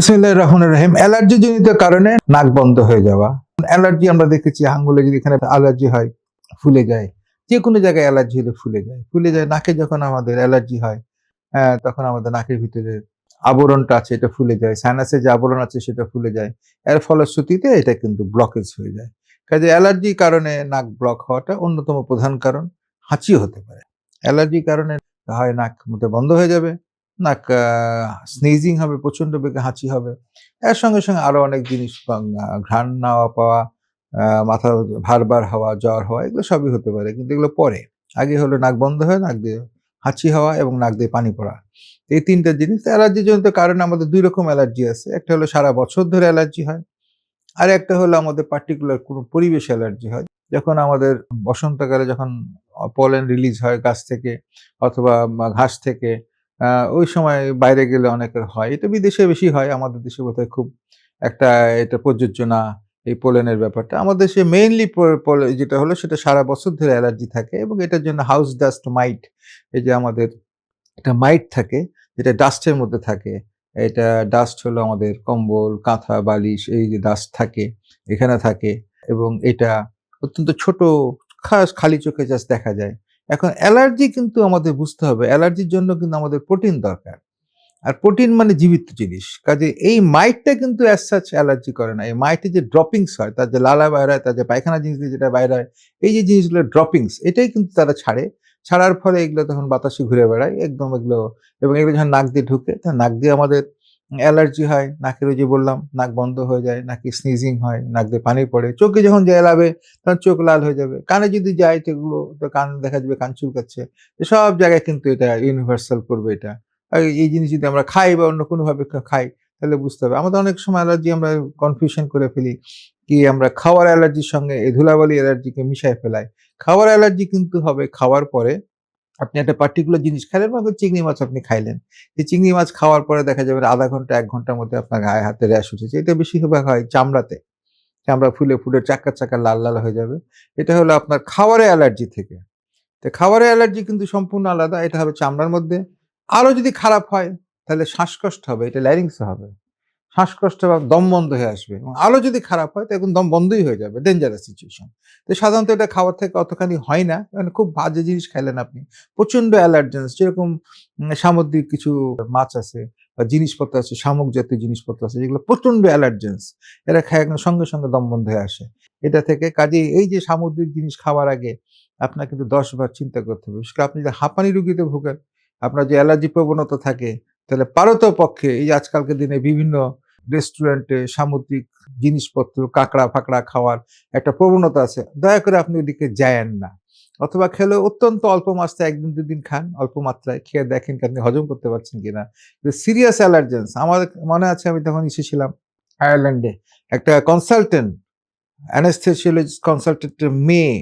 বিসমিল্লাহির রহমানির রহিম। অ্যালার্জি জনিত কারণে নাক বন্ধ হয়ে যাওয়া। অ্যালার্জি আমরা দেখেছি, আঙ্গুলে যদি এখানে অ্যালার্জি হয়, ফুলে যায়। যে কোনো জায়গায় অ্যালার্জি হলে ফুলে যায়। ফুলে যায় নাকে যখন আমাদের অ্যালার্জি হয় তখন আমাদের নাকের ভিতরে আবরণটা আছে, এটা ফুলে যায়। সাইনাসে যে আবরণ আছে, সেটা ফুলে যায়। এর ফলশ্রুতিতে এটা কিন্তু ব্লকেজ হয়ে যায়। কাজে অ্যালার্জির কারণে নাক ব্লক হওয়াটা অন্যতম প্রধান কারণ। হাঁচিও হতে পারে। অ্যালার্জির কারণে হয়, নাক মধ্যে বন্ধ হয়ে যাবে। নাক স্নিজিং হবে প্রচণ্ড বেগে হাঁচি হবে। এর সঙ্গে সঙ্গে আরও অনেক জিনিস ঘ্রাণ নেওয়া পাওয়া মাথা ভারবার হওয়া, জ্বর হওয়া, এগুলো সবই হতে পারে, কিন্তু এগুলো পরে। আগে হলো নাক বন্ধ হয়, নাক দিয়ে হাঁচি হওয়া এবং নাক দিয়ে পানি পড়া। এই তিনটা জিনিস অ্যালার্জির জনিত কারণে আমাদের দুই রকম অ্যালার্জি আছে। একটা হলো সারা বছর ধরে অ্যালার্জি হয়, আর একটা হলো আমাদের পার্টিকুলার কোনো পরিবেশ অ্যালার্জি হয়। যখন আমাদের বসন্তকালে যখন পলেন রিলিজ হয় গাছ থেকে, অথবা ঘাস থেকে ওই সময় বাইরে গেলে অনেকের হয়। এটা বিদেশে বেশি হয়। আমাদের দেশে বোধহয় খুব একটা এটা প্রযোজ্য না এই পোলেনের ব্যাপারটা। আমাদের দেশে মেইনলি যেটা হলো সেটা সারা বছর ধরে অ্যালার্জি থাকে এবং এটার জন্য হাউস ডাস্ট মাইট এই যে আমাদের একটা মাইট থাকে, যেটা ডাস্টের মধ্যে থাকে। এটা ডাস্ট হলো আমাদের কম্বল, কাঁথা, বালিশ, এই যে ডাস্ট থাকে, এখানে থাকে এবং এটা অত্যন্ত ছোট, খাস, খালি চোখে জাস্ট দেখা যায়। এখন অ্যালার্জি কিন্তু আমাদের বুঝতে হবে, অ্যালার্জির জন্য কিন্তু আমাদের প্রোটিন দরকার। আর প্রোটিন মানে জীবিত জিনিস, কাজে এই মাইটটা কিন্তু অ্যাজ সাচ অ্যালার্জি করে না। এই মাইটে যে ড্রপিংস হয়, তার যে লালা বাইর হয়, তার যে পায়খানা জিনিস দিয়ে যেটা বাইর হয়, এই যে জিনিসগুলো ড্রপিংস এটাই কিন্তু তারা ছাড়ে। ছাড়ার ফলে এগুলো তখন বাতাসে ঘুরে বেড়ায়, একদম এগুলো, এবং এগুলো যখন নাক দিয়ে ঢুকে তখন নাক দিয়ে আমাদের অ্যালার্জি হয়, নাকের ওই যে বললাম, নাক বন্ধ হয়ে যায়, নাকি স্নিজিং হয়, নাক দিয়ে পানি পড়ে, চোখে যখন যে এলাবে তখন চোখ লাল হয়ে যাবে। কানে যদি যায় সেগুলো, তো কান দেখা যাবে কান চুলকাচ্ছে। সব জায়গায় কিন্তু এটা ইউনিভার্সাল করবে এটা। এই জিনিস যদি আমরা খাই বা অন্য কোনোভাবে খাই, তাহলে বুঝতে হবে। আমাদের অনেক সময় অ্যালার্জি আমরা কনফিউশন করে ফেলি কি আমরা খাওয়ার অ্যালার্জির সঙ্গে এই ধুলাবালি অ্যালার্জিকে মিশায় ফেলাই। খাওয়ার অ্যালার্জি কিন্তু হবে খাওয়ার পরে আপনি একটা পার্টিকুলার জিনিস খাইলেন বা চিংড়ি মাছ আপনি খাইলেন। এই চিংড়ি মাছ খাওয়ার পরে দেখা যাবে আধা ঘণ্টা, এক ঘণ্টার মধ্যে আপনার গায়ে হাতে র্যাশ উঠেছে। এটা বেশিরভাগ হয় চামড়াতে। চামড়া ফুলে ফুলে চাকা চাকা লাল লাল হয়ে যাবে। এটা হলো আপনার খাবারের অ্যালার্জি থেকে। তো খাবারের অ্যালার্জি কিন্তু সম্পূর্ণ আলাদা। এটা হবে চামড়ার মধ্যে। আরও যদি খারাপ হয়, তাহলে শ্বাসকষ্ট হবে, এটা ল্যারিংস হবে। শ্বাসকষ্ট বা দম বন্ধ হয়ে আসবে। এবং আলো যদি খারাপ হয়, তো এখন দম বন্ধই হয়ে যাবে। ডেঞ্জারাস সিচুয়েশন তো সাধারণত এটা খাবার থেকে অতখানি হয় না। মানে খুব বাজে জিনিস খাইলেন আপনি। প্রচণ্ড অ্যালার্জেন্স যেরকম সামুদ্রিক কিছু মাছ আছে বা জিনিসপত্র আছে শামুক জাতীয় জিনিসপত্র আছে, যেগুলো প্রচণ্ড অ্যালার্জেন্স এরা খায় একদম সঙ্গে সঙ্গে দম বন্ধ হয়ে আসে। এটা থেকে কাজে এই যে সামুদ্রিক জিনিস খাওয়ার আগে আপনার কিন্তু দশ বার চিন্তা করতে হবে। বিশেষ করে আপনি যদি হাঁপানি রুগীতে ভোগেন, আপনার যে অ্যালার্জি প্রবণতা থাকে, তাহলে পারত পক্ষে এই আজকালকার দিনে বিভিন্ন রেস্টুরেন্টে সামুদ্রিক জিনিসপত্র, কাঁকড়া ফাঁকড়া খাওয়ার একটা প্রবণতা আছে। দয়া করে আপনি ওদিকে যায়েন না। অথবা খেলে অত্যন্ত অল্প মাত্রায় একদিন দুদিন খান, অল্প মাত্রায় খেয়ে দেখেন কি আপনি হজম করতে পারছেন কিনা। সিরিয়াস অ্যালার্জেন্স আমার মনে আছে আমি তখন এসেছিলাম আয়ারল্যান্ডে একটা কনসালটেন্ট অ্যানেস্থেসিওলজিস্ট কনসালটেন্টের মেয়ে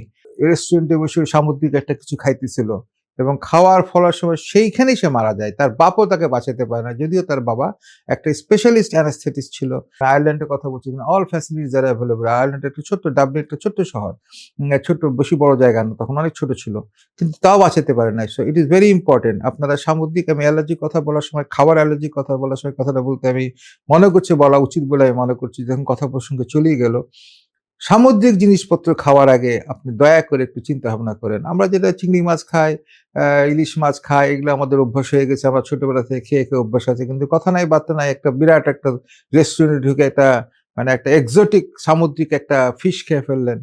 রেস্টুরেন্টে বসে সামুদ্রিক একটা কিছু খাইতেছিল। এবং খাওয়ার ফলার সময় সেইখানেই সে মারা যায়। তার বাপও তাকে বাঁচাতে পারে না। যদিও তার বাবা একটা স্পেশালিস্ট অ্যানেস্থেটিস্ট ছিল। আয়ারল্যান্ডের কথা বলছি অল ফ্যাসিলিটিস আর অ্যাভেলেবল আয়ারল্যান্ড একটা ছোট্ট ডাবলিন একটা ছোট্ট শহর। ছোট্ট, বেশি বড় জায়গা না, তখন অনেক ছোট ছিল। কিন্তু তাও বাঁচাতে পারে না so it is very important আপনারা সামুদ্রিক, আমি অ্যালার্জির কথা বলার সময়, খাবার অ্যালার্জির কথা বলার সময় কথাটা বলতে আমি মনে করছি, বলা উচিত বলে আমি মনে করছি, যখন কথা প্রসঙ্গে চলেই গেল। সামুদ্রিক জিনিসপত্র খাওয়ার আগে আপনি দয়া করে একটু চিন্তা ভাবনা করেন। আমরা যেটা চিংড়ি মাছ খাই ইলিশ মাছ খাই, এগুলো আমাদের অভ্যাস হয়ে গেছে। আমরা ছোটবেলা থেকে খেয়ে খেয়ে অভ্যাস আছে। কিন্তু কথা নাই, বার্তা নাই, একটা বিরাট একটা রেস্টুরেন্টে ঢুকে একটা মানে একটা এক্সোটিক সামুদ্রিক একটা ফিশ খেয়ে ফেললেন।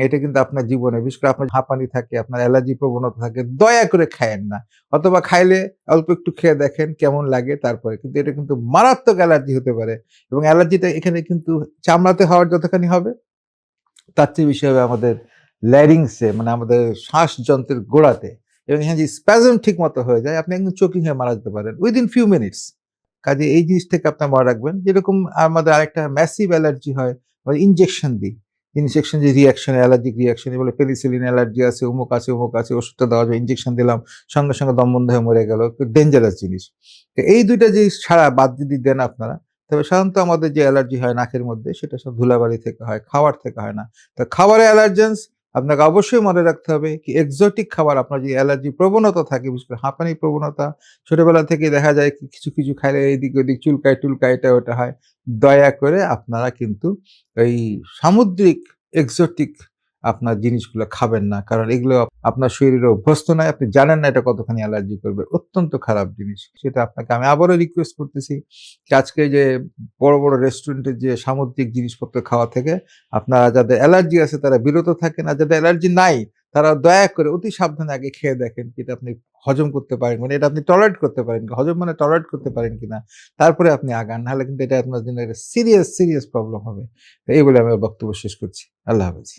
এটা কিন্তু আপনার জীবনে, বিশেষ করে আপনার হাঁপানি থাকে, আপনার অ্যালার্জি প্রবণতা থাকে, দয়া করে খায়েন না। অথবা খাইলে অল্প একটু খেয়ে দেখেন কেমন লাগে তারপরে। কিন্তু এটা কিন্তু মারাত্মক অ্যালার্জি হতে পারে। এবং অ্যালার্জিটা এখানে কিন্তু চামড়াতে হওয়ার যতখানি হবে তার চেয়ে বেশি হবে আমাদের ল্যারিংসে মানে আমাদের শ্বাসযন্ত্রের গোড়াতে। এবং এখানে যদি স্প্যাজম ঠিক মতো হয়ে যায়, আপনি একদম চোকিং হয়ে মারা যেতে পারেন উইদিন ফিউ মিনিটস কাজে এই জিনিস থেকে আপনার মনে রাখবেন, যেরকম আমাদের আরেকটা ম্যাসিভ অ্যালার্জি হয় ইনজেকশন দিই। ইনজেকশন যে রিয়াকশন অ্যালার্জিক রিয়াকশন বলে পেনিসিলিন অ্যালার্জি আছে, অমুক আছে অমুক আছে, ওষুধটা দেওয়া যায় ইনজেকশন দিলাম, সঙ্গে সঙ্গে দম বন্ধ হয়ে মরে গেল একটু ডেঞ্জারাস জিনিস। তো এই দুইটা জিনিস ছাড়া বাদ যদি দেন আপনারা তবে সাধারণত আমাদের যে অ্যালার্জি হয় নাকের মধ্যে, সেটা সব ধুলাবালি থেকে হয় খাবার থেকে হয় না। তো খাবারে অ্যালার্জেন্স আপনাকে অবশ্যই মনে রাখতে হবে কি এক্সোটিক খাবার, আপনার যদি অ্যালার্জি প্রবণতা থাকে, বিশেষ করে হাঁপানি প্রবণতা, ছোটবেলা থেকে দেখা যায় কিছু কিছু খাইলে এদিক ওদিক চুলকায়, টুলকায়, এটা ওটা হয়। দয়া করে আপনারা কিন্তু এই সামুদ্রিক এক্সোটিক আপনার জিনিসগুলো খাবেন না। কারণ এগুলো আপনার শরীরে অভ্যস্ত নয়, আপনি জানেন না এটা কতখানি অ্যালার্জি করবে। অত্যন্ত খারাপ জিনিস। সেটা আপনাকে আমি আবারও রিকোয়েস্ট করতেছি আজকে যে বড় বড় রেস্টুরেন্টের যে সামুদ্রিক জিনিসপত্র খাওয়া থেকে আপনারা যাদের অ্যালার্জি আছে তারা বিরত থাকেন আর যাদের অ্যালার্জি নাই তারা দয়া করে অতি সাবধানে আগে খেয়ে দেখেন কি এটা আপনি হজম করতে পারেন মানে এটা আপনি টলারেট করতে পারেন হজম মানে টলারেট করতে পারেন কিনা, তারপরে আপনি আগান, নাহলে কিন্তু এটা আপনার জন্য একটা সিরিয়াস সিরিয়াস প্রবলেম হবে। এই বলে আমি বক্তব্য শেষ করছি। আল্লাহ হাফেজ।